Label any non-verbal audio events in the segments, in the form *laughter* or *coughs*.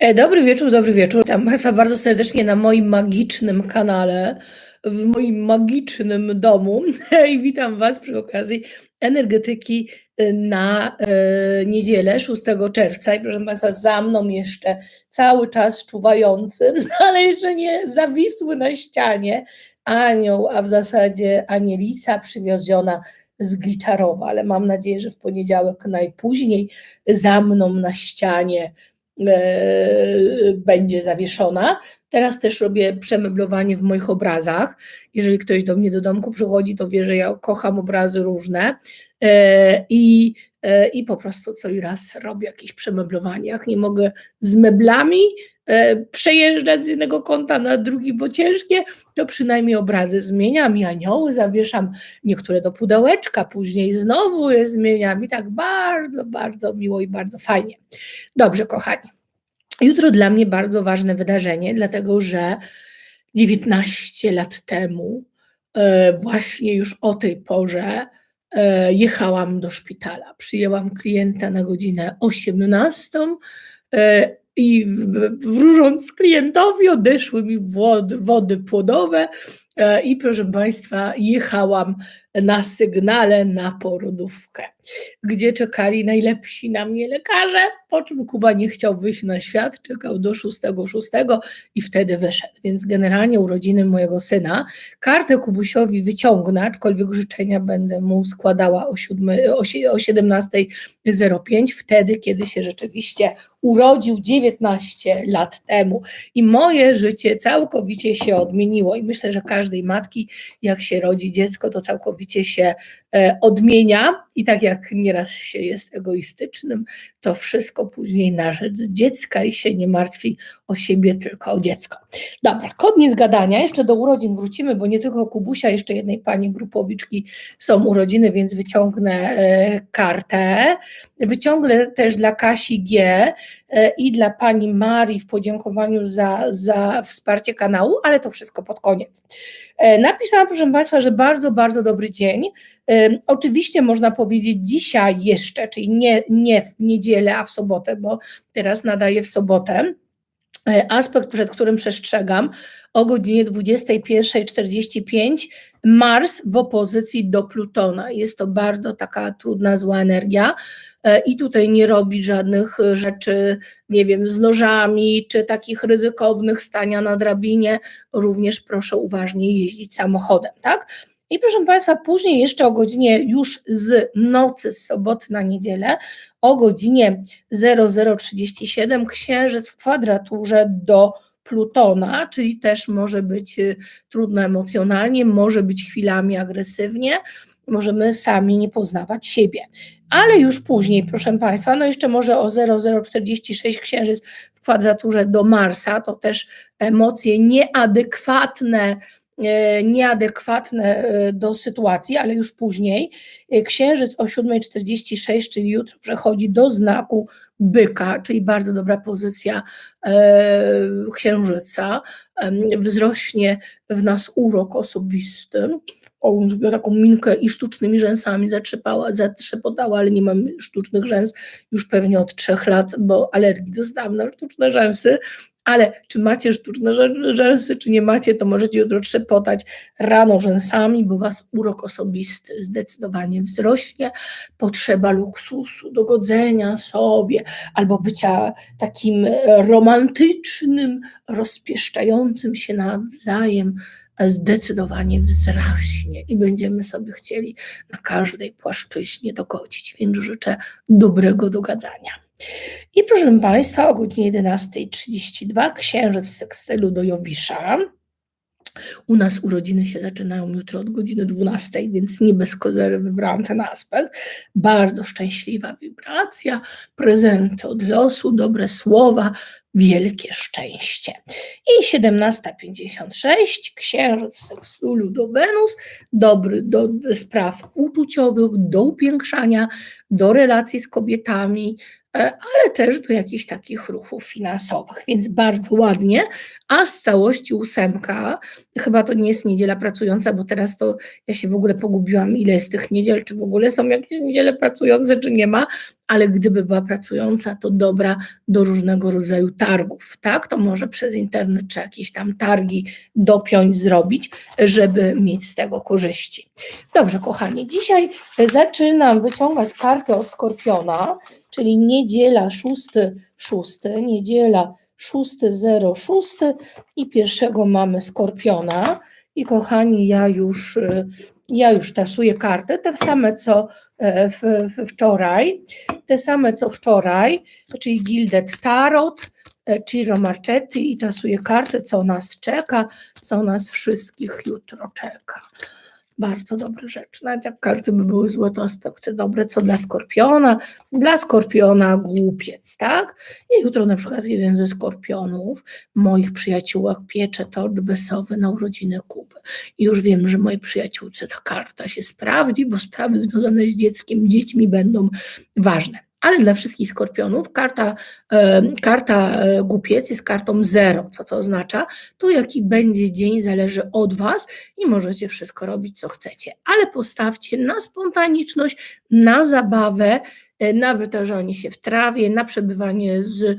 E, Dobry wieczór, dobry wieczór. Witam Państwa bardzo serdecznie na moim magicznym kanale, w moim magicznym domu *laughs* i witam Was przy okazji energetyki y, na e, niedzielę 6 czerwca. I proszę Państwa, za mną jeszcze cały czas czuwający, *laughs* ale jeszcze nie zawisły na ścianie anioł, a w zasadzie anielica przywieziona z Gliczarowa, ale mam nadzieję, że w poniedziałek najpóźniej za mną na ścianie e, będzie zawieszona. Teraz też robię przemeblowanie w moich obrazach. Jeżeli ktoś do mnie do domku przychodzi, to wie, że ja kocham obrazy różne e, i, e, i po prostu co i raz robię jakieś przemeblowanie. Jak nie mogę z meblami e, przejeżdżać z jednego kąta na drugi, bo ciężkie, to przynajmniej obrazy zmieniam i anioły zawieszam, niektóre do pudełeczka, później znowu je zmieniam i tak bardzo, bardzo miło i bardzo fajnie. Dobrze, kochani. Jutro dla mnie bardzo ważne wydarzenie, dlatego że 19 lat temu, e, właśnie już o tej porze, e, jechałam do szpitala. Przyjęłam klienta na godzinę 18 e, i wróżąc klientowi odeszły mi wody, wody płodowe e, i proszę Państwa, jechałam na sygnale na porodówkę, gdzie czekali najlepsi na mnie lekarze, po czym Kuba nie chciał wyjść na świat, czekał do 6.6 i wtedy wyszedł. Więc generalnie urodziny mojego syna, kartę Kubusiowi wyciągnę, aczkolwiek życzenia będę mu składała o, 7, o sie- o 17.05, wtedy, kiedy się rzeczywiście urodził 19 lat temu i moje życie całkowicie się odmieniło i myślę, że każdej matki, jak się rodzi dziecko, to całkowicie się odmienia i tak jak nieraz się jest egoistycznym, to wszystko później na rzecz dziecka i się nie martwi o siebie, tylko o dziecko. Dobra, koniec gadania, jeszcze do urodzin wrócimy, bo nie tylko Kubusia, jeszcze jednej pani Grupowiczki są urodziny, więc wyciągnę e, kartę. Wyciągnę też dla Kasi G e, i dla pani Marii w podziękowaniu za, za wsparcie kanału, ale to wszystko pod koniec. E, Napisałam, proszę Państwa, że bardzo, bardzo dobry dzień. Oczywiście można powiedzieć dzisiaj jeszcze, czyli nie, nie w niedzielę, a w sobotę, bo teraz nadaję w sobotę. E, Aspekt, przed którym przestrzegam, o godzinie 21.45 Mars w opozycji do Plutona. Jest to bardzo taka trudna, zła energia e, i tutaj nie robić żadnych rzeczy, nie wiem, z nożami, czy takich ryzykownych stania na drabinie. Również proszę uważnie jeździć samochodem, tak? I proszę Państwa, później jeszcze o godzinie już z nocy, z soboty na niedzielę, o godzinie 0037 Księżyc w kwadraturze do Plutona, czyli też może być y, trudno emocjonalnie, może być chwilami agresywnie, możemy sami nie poznawać siebie. Ale już później, proszę Państwa, no jeszcze może o 0046 Księżyc w kwadraturze do Marsa, to też emocje nieadekwatne, nieadekwatne e, do sytuacji, ale już później. E, Księżyc o 7.46, czyli jutro przechodzi do znaku byka, czyli bardzo dobra pozycja e, księżyca. Wzrośnie w nas urok osobisty. On zrobiła taką minkę i sztucznymi rzęsami zatrzepała, zatrzepotała, ale nie mam sztucznych rzęs już pewnie od trzech lat, bo alergii dostałam na sztuczne rzęsy. Ale czy macie sztuczne rzę- rzęsy, czy nie macie, to możecie jutro trzepotać rano rzęsami, bo was urok osobisty zdecydowanie wzrośnie. Potrzeba luksusu, dogodzenia sobie, albo bycia takim e, romantycznym, rozpieszczającym się nawzajem, zdecydowanie wzrośnie i będziemy sobie chcieli na każdej płaszczyźnie dogodzić, więc życzę dobrego dogadzania. I proszę Państwa, o godzinie 11.32 księżyc w sekstylu do Jowisza. U nas urodziny się zaczynają jutro od godziny 12, więc nie bez kozery wybrałam ten aspekt. Bardzo szczęśliwa wibracja, prezenty od losu, dobre słowa, wielkie szczęście. I 17.56 księżyc w sekstulu do Wenus, dobry do spraw uczuciowych, do upiększania, do relacji z kobietami, ale też do jakichś takich ruchów finansowych, więc bardzo ładnie, a z całości ósemka, chyba to nie jest niedziela pracująca, bo teraz to ja się w ogóle pogubiłam, ile jest tych niedziel, czy w ogóle są jakieś niedziele pracujące, czy nie ma, ale gdyby była pracująca, to dobra do różnego rodzaju targów, tak? To może przez internet czy jakieś tam targi dopiąć, zrobić, żeby mieć z tego korzyści. Dobrze, kochani, dzisiaj zaczynam wyciągać karty od Skorpiona, czyli niedziela 6.6, niedziela 6.06 i pierwszego mamy Skorpiona. I kochani, ja już, y, ja już tasuję karty, te same co e, w, w wczoraj, te same co wczoraj, czyli Gildet Tarot, e, Ciro Marchetti i tasuję karty, co nas czeka, co nas wszystkich jutro czeka. Bardzo dobra rzecz. Nawet jak karty by były złe, to aspekty dobre, co dla Skorpiona. Dla Skorpiona głupiec, tak? I jutro na przykład jeden ze Skorpionów, moich przyjaciółek, piecze tort besowy na urodziny Kuby. I już wiem, że mojej przyjaciółce ta karta się sprawdzi, bo sprawy związane z dzieckiem, dziećmi będą ważne. Ale dla wszystkich skorpionów karta, e, karta e, głupiec jest kartą zero. Co to oznacza? To jaki będzie dzień zależy od Was i możecie wszystko robić, co chcecie. Ale postawcie na spontaniczność, na zabawę, e, na wytarzanie się w trawie, na przebywanie z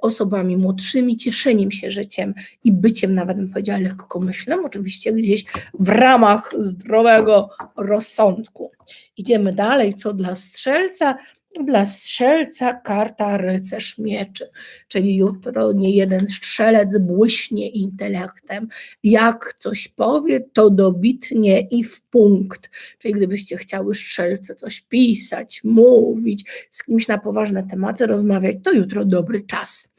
osobami młodszymi, cieszeniem się życiem i byciem, nawet bym powiedziała, lekkomyślnym, oczywiście gdzieś w ramach zdrowego rozsądku. Idziemy dalej, co dla strzelca. Dla strzelca karta rycerz mieczy, czyli jutro nie jeden strzelec błyśnie intelektem. Jak coś powie, to dobitnie i w punkt. Czyli gdybyście chciały strzelce coś pisać, mówić, z kimś na poważne tematy rozmawiać, to jutro dobry czas.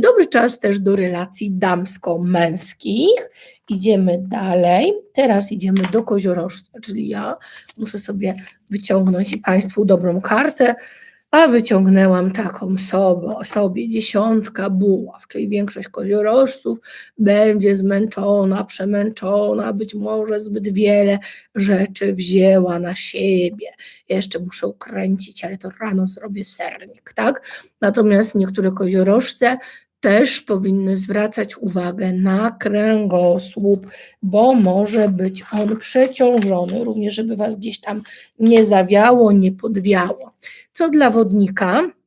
Dobry czas też do relacji damsko-męskich. Idziemy dalej. Teraz idziemy do koziorożca, czyli ja muszę sobie wyciągnąć Państwu dobrą kartę, a wyciągnęłam taką sobie, sobie dziesiątka buław, czyli większość koziorożców będzie zmęczona, przemęczona, być może zbyt wiele rzeczy wzięła na siebie. Jeszcze muszę ukręcić, ale to rano zrobię sernik, tak? Natomiast niektóre koziorożce też powinny zwracać uwagę na kręgosłup, bo może być on przeciążony, również żeby Was gdzieś tam nie zawiało, nie podwiało. Co dla wodnika?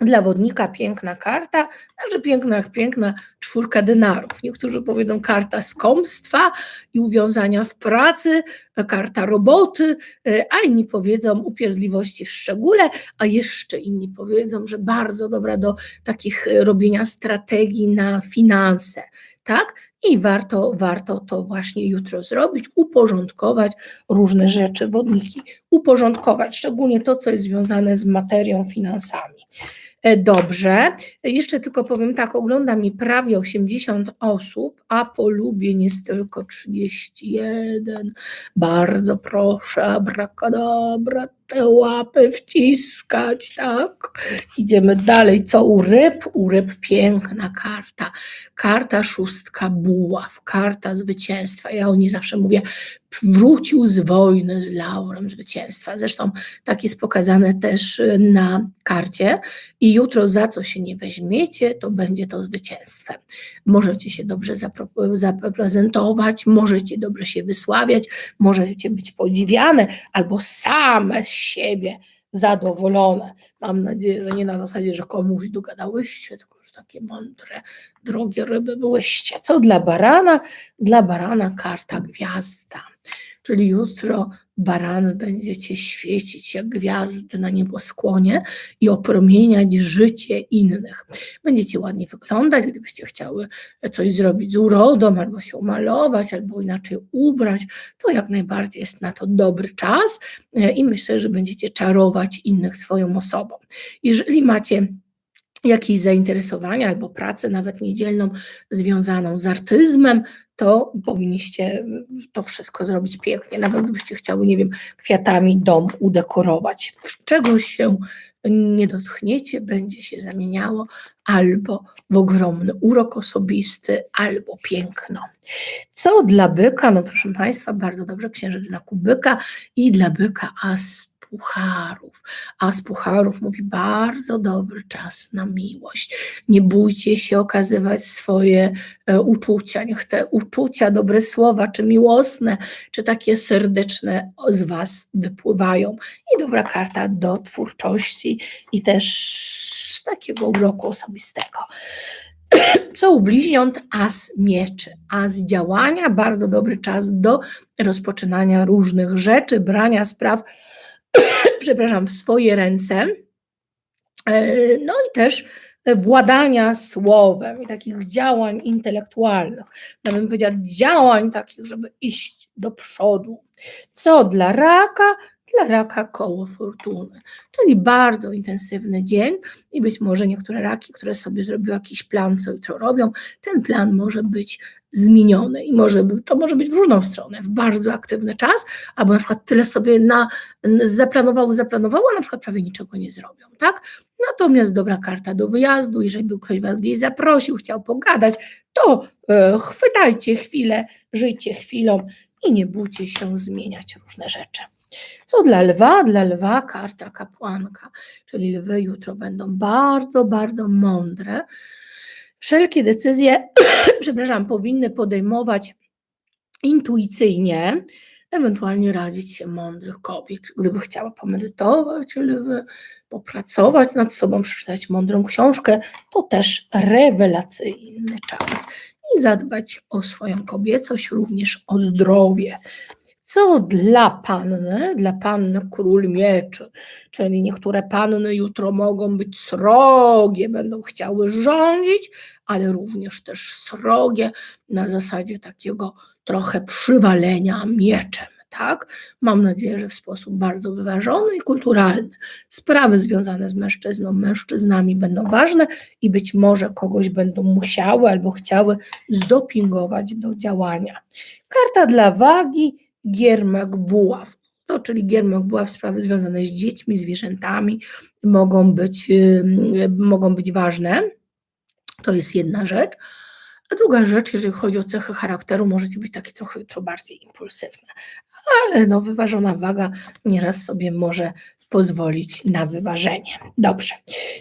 Dla wodnika piękna karta, także piękna piękna czwórka denarów. Niektórzy powiedzą karta skąpstwa i uwiązania w pracy, karta roboty, a inni powiedzą upierdliwości w szczególe, a jeszcze inni powiedzą, że bardzo dobra do takich robienia strategii na finanse, tak? I warto, warto to właśnie jutro zrobić, uporządkować różne rzeczy, wodniki, uporządkować, szczególnie to, co jest związane z materią, finansami. E, Dobrze, jeszcze tylko powiem tak, ogląda mi prawie 80 osób, a polubień jest tylko 31. Bardzo proszę, abrakadabra, te łapy wciskać, tak? Idziemy dalej, co u ryb? U ryb piękna karta, karta szóstka buław, karta zwycięstwa. Ja o niej zawsze mówię, wrócił z wojny z laurem zwycięstwa. Zresztą tak jest pokazane też y, na karcie i jutro za co się nie weźmiecie, to będzie to zwycięstwem. Możecie się dobrze zaprezentować, możecie dobrze się wysławiać, możecie być podziwiane albo same siebie zadowolone. Mam nadzieję, że nie na zasadzie, że komuś dogadałyście, tylko już takie mądre, drogie ryby byłyście. Co dla barana? Dla barana karta gwiazda. Czyli jutro barany będziecie świecić jak gwiazdy na nieboskłonie i opromieniać życie innych. Będziecie ładnie wyglądać, gdybyście chciały coś zrobić z urodą, albo się umalować, albo inaczej ubrać, to jak najbardziej jest na to dobry czas e, i myślę, że będziecie czarować innych swoją osobą. Jeżeli macie jakieś zainteresowania albo pracę nawet niedzielną związaną z artyzmem, to powinniście to wszystko zrobić pięknie. Nawet gdybyście chciały, nie wiem, kwiatami dom udekorować. Czegoś się nie dotkniecie, będzie się zamieniało albo w ogromny urok osobisty, albo piękno. Co dla byka? No proszę Państwa, bardzo dobrze, księżyc znaku byka i dla byka as pucharów, a z pucharów mówi bardzo dobry czas na miłość. Nie bójcie się okazywać swoje e, uczucia. Niech te uczucia, dobre słowa, czy miłosne, czy takie serdeczne z Was wypływają. I dobra karta do twórczości i też takiego uroku osobistego. *clears throat* Co u bliźniąt? As mieczy, as działania, bardzo dobry czas do rozpoczynania różnych rzeczy, brania spraw, *coughs* przepraszam, w swoje ręce. E, No i też władania słowem i takich działań intelektualnych, ja bym powiedziała działań takich, żeby iść do przodu. Co dla raka? Dla raka koło fortuny, czyli bardzo intensywny dzień i być może niektóre raki, które sobie zrobiły jakiś plan, co jutro robią, ten plan może być zmieniony i może, to może być w różną stronę, w bardzo aktywny czas, albo na przykład tyle sobie na, zaplanowały, zaplanowały, a na przykład prawie niczego nie zrobią, tak? Natomiast dobra karta do wyjazdu, jeżeli był ktoś was gdzieś zaprosił, chciał pogadać, to e, chwytajcie chwilę, żyjcie chwilą i nie bójcie się zmieniać różne rzeczy. Co dla lwa? Dla lwa karta kapłanka, czyli lwy jutro będą bardzo, bardzo mądre. Wszelkie decyzje, *clears throat* przepraszam, powinny podejmować intuicyjnie, ewentualnie radzić się mądrych kobiet. Gdyby chciała pomedytować, lwy, popracować nad sobą, przeczytać mądrą książkę, to też rewelacyjny czas. I zadbać o swoją kobiecość, również o zdrowie. Co dla panny? Dla panny król mieczy, czyli niektóre panny jutro mogą być srogie, będą chciały rządzić, ale również też srogie na zasadzie takiego trochę przywalenia mieczem. Tak? Mam nadzieję, że w sposób bardzo wyważony i kulturalny. Sprawy związane z mężczyzną, mężczyznami będą ważne i być może kogoś będą musiały albo chciały zdopingować do działania. Karta dla wagi, giermek buław. To, czyli giermek buław, sprawy związane z dziećmi, zwierzętami mogą być, mogą być ważne. To jest jedna rzecz. A druga rzecz, jeżeli chodzi o cechy charakteru, możecie być takie trochę jutro bardziej impulsywne, ale no, wyważona waga nieraz sobie może pozwolić na wyważenie. Dobrze,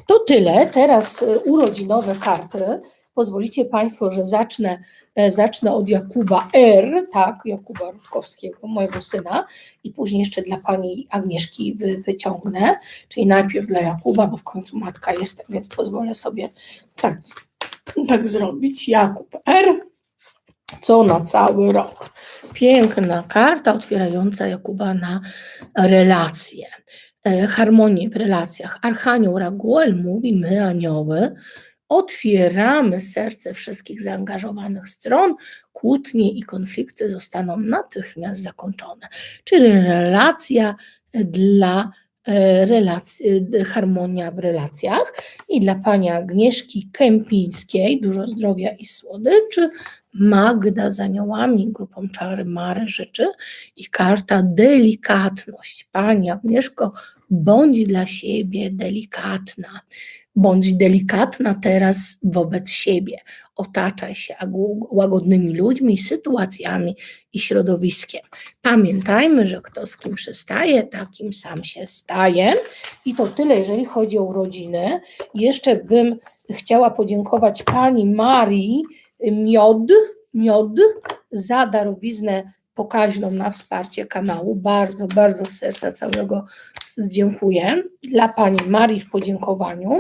to tyle. Teraz y, urodzinowe karty. Pozwolicie Państwo, że zacznę, e, zacznę od Jakuba R., tak, Jakuba Rutkowskiego, mojego syna, i później jeszcze dla Pani Agnieszki wy, wyciągnę, czyli najpierw dla Jakuba, bo w końcu matka jestem, więc pozwolę sobie tak tak zrobić. Jakub R. Co na cały rok. Piękna karta otwierająca Jakuba na relacje. E, Harmonię w relacjach. Archanioł Raguel mówi, my anioły otwieramy serce wszystkich zaangażowanych stron, kłótnie i konflikty zostaną natychmiast zakończone. Czyli relacja dla e, relacji, harmonia w relacjach i dla pani Agnieszki Kępińskiej dużo zdrowia i słodyczy, Magda z aniołami, grupą Czary Mary życzy i karta delikatność. Pani Agnieszko, bądź dla siebie delikatna. Bądź delikatna teraz wobec siebie. Otaczaj się łagodnymi ludźmi, sytuacjami i środowiskiem. Pamiętajmy, że kto z kim przestaje, takim sam się staje. I to tyle, jeżeli chodzi o urodziny. Jeszcze bym chciała podziękować pani Marii Miod, Miod za darowiznę pokaźną na wsparcie kanału. Bardzo, bardzo z serca całego dziękuję. Dla pani Marii w podziękowaniu.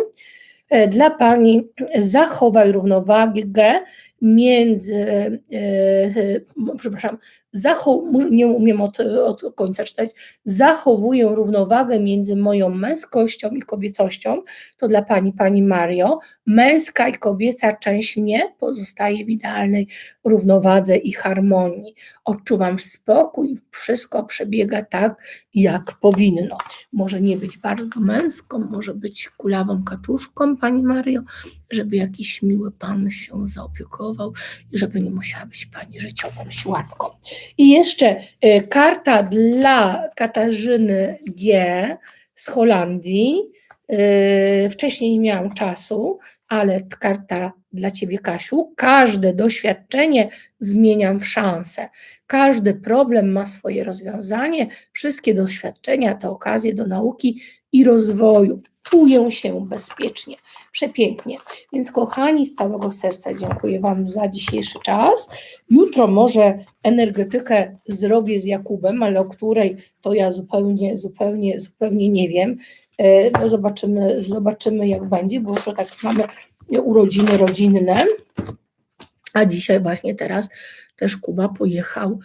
E, Dla pani zachowaj równowagę między, e, e, przepraszam, zachow, nie umiem od, od końca czytać, zachowuję równowagę między moją męskością i kobiecością, to dla pani, pani Mario, męska i kobieca część mnie pozostaje w idealnej równowadze i harmonii. Odczuwam spokój, wszystko przebiega tak, jak powinno. Może nie być bardzo męską, może być kulawą kaczuszką, pani Mario, żeby jakiś miły pan się zaopiekował i żeby nie musiała być pani życiową siłatką. I jeszcze e, karta dla Katarzyny G z Holandii. Yy, wcześniej nie miałam czasu, ale karta dla Ciebie, Kasiu. Każde doświadczenie zmieniam w szansę. Każdy problem ma swoje rozwiązanie. Wszystkie doświadczenia to okazje do nauki i rozwoju. Czuję się bezpiecznie. Przepięknie. Więc, kochani, z całego serca dziękuję Wam za dzisiejszy czas. Jutro może energetykę zrobię z Jakubem, ale o której to ja zupełnie, zupełnie, zupełnie nie wiem. E, No zobaczymy, zobaczymy jak będzie, bo to tak mamy urodziny rodzinne. A dzisiaj właśnie teraz też Kuba pojechał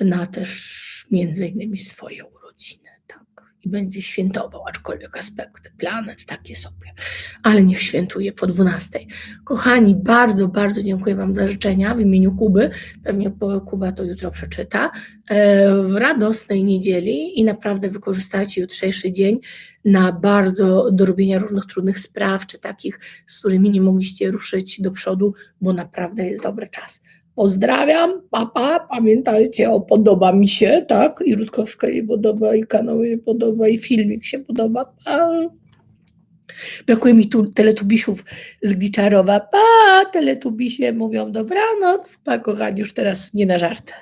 na też między innymi tak. I będzie świętował, aczkolwiek aspekty planet takie sobie, ale niech świętuje po 12. Kochani, bardzo, bardzo dziękuję Wam za życzenia w imieniu Kuby. Pewnie Kuba to jutro przeczyta. E, radosnej niedzieli i naprawdę wykorzystajcie jutrzejszy dzień na bardzo do robienia różnych trudnych spraw, czy takich, z którymi nie mogliście ruszyć do przodu, bo naprawdę jest dobry czas. Pozdrawiam, papa, pamiętajcie o podoba mi się, tak, i Rutkowska jej podoba, i kanał jej podoba, i filmik się podoba, pa. Brakuje mi tu teletubisiów z Gliczarowa, pa, teletubisie mówią dobranoc, pa kochani, już teraz nie na żartę.